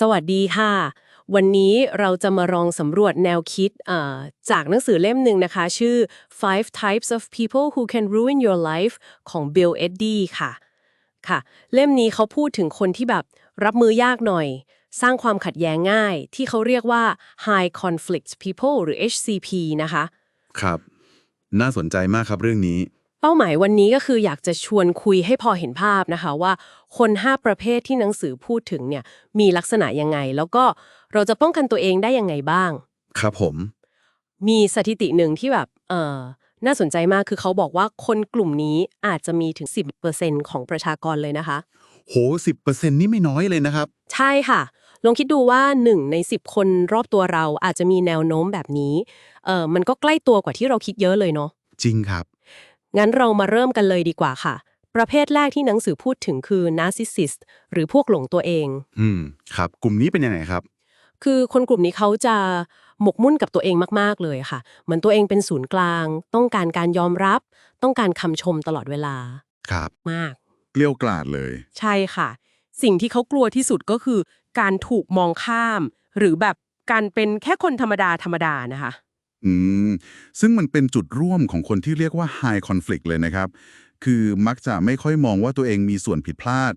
สวัสดีค่ะ วันนี้เราจะมาลองสำรวจแนวคิดจากหนังสือเล่มหนึ่งนะคะ ชื่อ Five Types of People Who Can Ruin Your Life ของ Bill Eddy ค่ะค่ะ เล่มนี้เขาพูดถึงคนที่แบบรับมือยากหน่อย สร้างความขัดแย้งง่าย ที่เขาเรียกว่า High Conflict People หรือ HCP นะคะ ครับ น่าสนใจมากครับเรื่องนี้ เป้าหมายวันนี้ก็คืออยากจะชวนคุยให้พอเห็นภาพนะคะว่าคน 5 ประเภทที่หนังสือพูดถึงเนี่ยมีลักษณะยังไง แล้วก็เราจะป้องกันตัวเองได้ยังไงบ้าง ครับผม มีสถิติหนึ่งที่แบบเออน่าสนใจมากคือเขาบอกว่าคนกลุ่มนี้อาจจะมีถึง 10%ของประชากรเลยนะคะ โหสิบเปอร์เซ็นต์นี่ไม่น้อยเลยนะครับ ใช่ค่ะ ลองคิดดูว่า 1 ใน 10 คนรอบตัวเราอาจจะมีแนวโน้มแบบนี้เออมันก็ใกล้ตัวกว่าที่เราคิดเยอะเลยเนาะจริงครับ งั้นเรามาเริ่มกันเลยดีกว่าค่ะ ประเภทแรกที่หนังสือพูดถึงคือ narcissist หรือพวกหลงตัวเอง อืม ครับ กลุ่มนี้เป็นยังไงครับ คือคนกลุ่มนี้เขาจะหมกมุ่นกับตัวเองมาก ๆ เลยค่ะ เหมือนตัวเองเป็นศูนย์กลาง ต้องการการยอมรับ ต้องการคำชมตลอดเวลา ครับ มาก เกลี้ยวกล่อดเลย ใช่ค่ะ สิ่งที่เขากลัวที่สุดก็คือ การถูกมองข้าม หรือแบบการเป็นแค่คนธรรมดาธรรมดานะคะ อืม ซึ่งมันเป็นจุดร่วมของคนที่เรียกว่า high conflict เลยนะครับ คือมักจะไม่ค่อยมองว่าตัวเองมีส่วนผิดพลาด